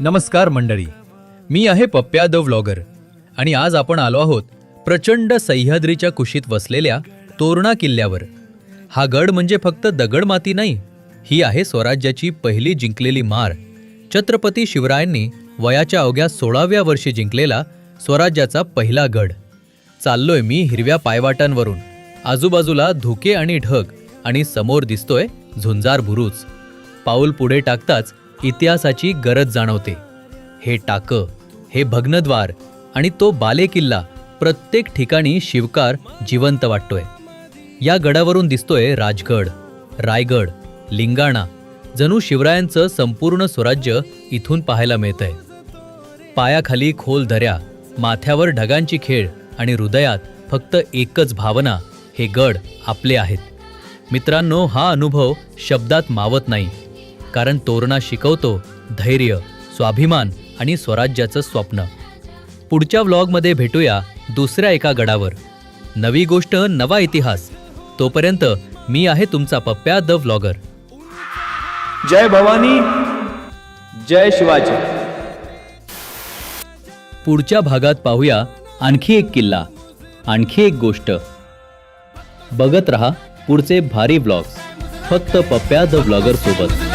नमस्कार मंडळी. मी आहे पप्प्या द व्लॉगर आणि आज आपण आलो आहोत प्रचंड सह्याद्रीच्या कुशीत वसलेल्या तोरणा किल्ल्यावर. हा गड म्हणजे फक्त दगडमाती नाही ही आहे स्वराज्याची पहिली जिंकलेली मार. छत्रपती शिवरायांनी वयाच्या अवघ्या सोळाव्या वर्षी जिंकलेला स्वराज्याचा पहिला गड. चाललोय मी हिरव्या पायवाटांवरून. आजूबाजूला धुके आणि ढग आणि समोर दिसतोय झुंजार बुरुज. पाऊल पुढे टाकताच इतिहासाची गरज जाणवते. हे टाकं हे भग्नद्वार आणि तो बालेकिल्ला प्रत्येक ठिकाणी शिवकार जिवंत वाटतोय. या गडावरून दिसतोय राजगड रायगड लिंगाणा जणू शिवरायांचं संपूर्ण स्वराज्य इथून पाहायला मिळतंय. पायाखाली खोल दऱ्या माथ्यावर ढगांची खेळ आणि हृदयात फक्त एकच भावना हे गड आपले आहेत. मित्रांनो हा अनुभव शब्दात मावत नाही. कारण तोरणा शिकवतो धैर्य स्वाभिमान आणि स्वराज्याचं स्वप्न. पुढच्या व्लॉगमध्ये भेटूया दुसऱ्या एका गडावर. नवी गोष्ट नवा इतिहास. तोपर्यंत मी आहे तुमचा पप्प्या द व्लॉगर. जय भवानी जय शिवाजी. पुढच्या भागात पाहूया आणखी एक किल्ला आणखी एक गोष्ट. बघत रहा पुढचे भारी ब्लॉग्स फक्त पप्प्या द ब्लॉगर सोबत.